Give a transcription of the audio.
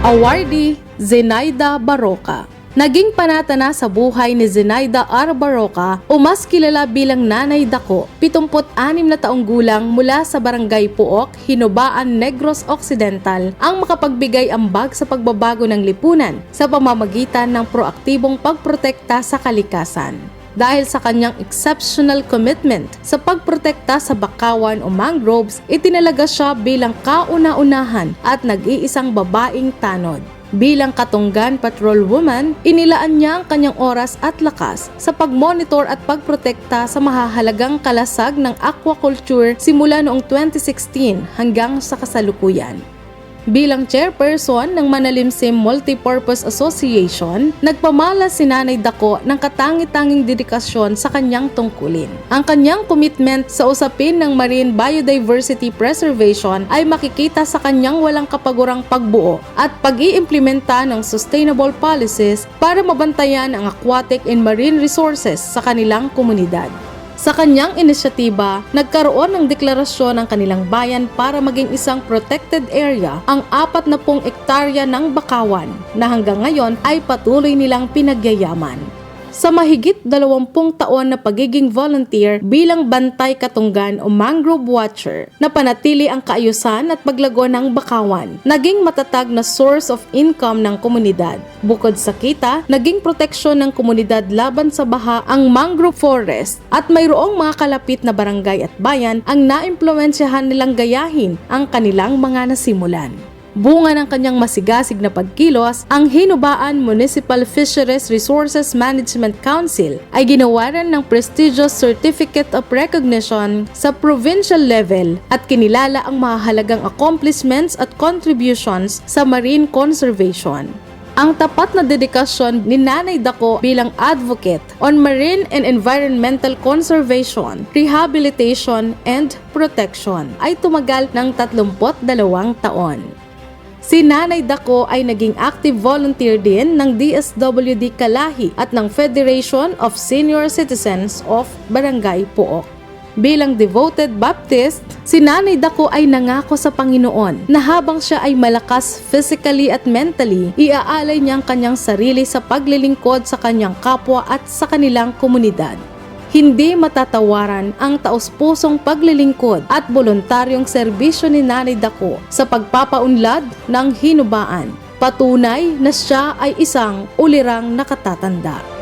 Awardee Zenaida Baroka Naging panata na sa buhay ni Zenaida R. Baroka o mas kilala bilang Nanay Dako, 76 na taong gulang mula sa Barangay Puok, Hinubaan, Negros Occidental ang makapagbigay ambag sa pagbabago ng lipunan sa pamamagitan ng proaktibong pagprotekta sa kalikasan dahil sa kanyang exceptional commitment sa pagprotekta sa bakawan o mangroves, itinalaga siya bilang kauna-unahan at nag-iisang babaeng tanod. Bilang Katunggan Patrol Woman, inilaan niya ang kanyang oras at lakas sa pagmonitor at pagprotekta sa mahahalagang kalasag ng aquaculture simula noong 2016 hanggang sa kasalukuyan. Bilang chairperson ng Manalimsim Multipurpose Association, nagpamala si Nanay Dako ng katangi-tanging dedikasyon sa kanyang tungkulin. Ang kanyang commitment sa usapin ng marine biodiversity preservation ay makikita sa kanyang walang kapagurang pagbuo at pag-iimplementa ng sustainable policies para mabantayan ang aquatic and marine resources sa kanilang komunidad. Sa kanyang inisyatiba, nagkaroon ng deklarasyon ng kanilang bayan para maging isang protected area ang apat na pong ektarya ng Bakawan na hanggang ngayon ay patuloy nilang pinagyayaman. Sa mahigit 20 taon na pagiging volunteer bilang bantay katunggan o mangrove watcher, napanatili ang kaayusan at paglago ng bakawan. Naging matatag na source of income ng komunidad. Bukod sa kita, naging proteksyon ng komunidad laban sa baha ang mangrove forest at mayroong mga kalapit na barangay at bayan ang naimpluwensyahan nilang gayahin ang kanilang mga nasimulan. Bunga ng kanyang masigasig na pagkilos, ang Hinubaan Municipal Fisheries Resources Management Council ay ginawaran ng prestigious Certificate of Recognition sa provincial level at kinilala ang mahalagang accomplishments at contributions sa marine conservation. Ang tapat na dedikasyon ni Nanay Dako bilang advocate on marine and environmental conservation, rehabilitation, and protection ay tumagal ng 32 taon. Si Nanay Dako ay naging active volunteer din ng DSWD Kalahi at ng Federation of Senior Citizens of Barangay Puok. Bilang devoted Baptist, si Nanay Dako ay nangako sa Panginoon na habang siya ay malakas physically at mentally, iaalay niya ang kanyang sarili sa paglilingkod sa kanyang kapwa at sa kanilang komunidad. Hindi matatawaran ang taus-pusong paglilingkod at voluntaryong serbisyo ni Nanay Dako sa pagpapaunlad ng hinubaan. Patunay na siya ay isang ulirang nakatatanda.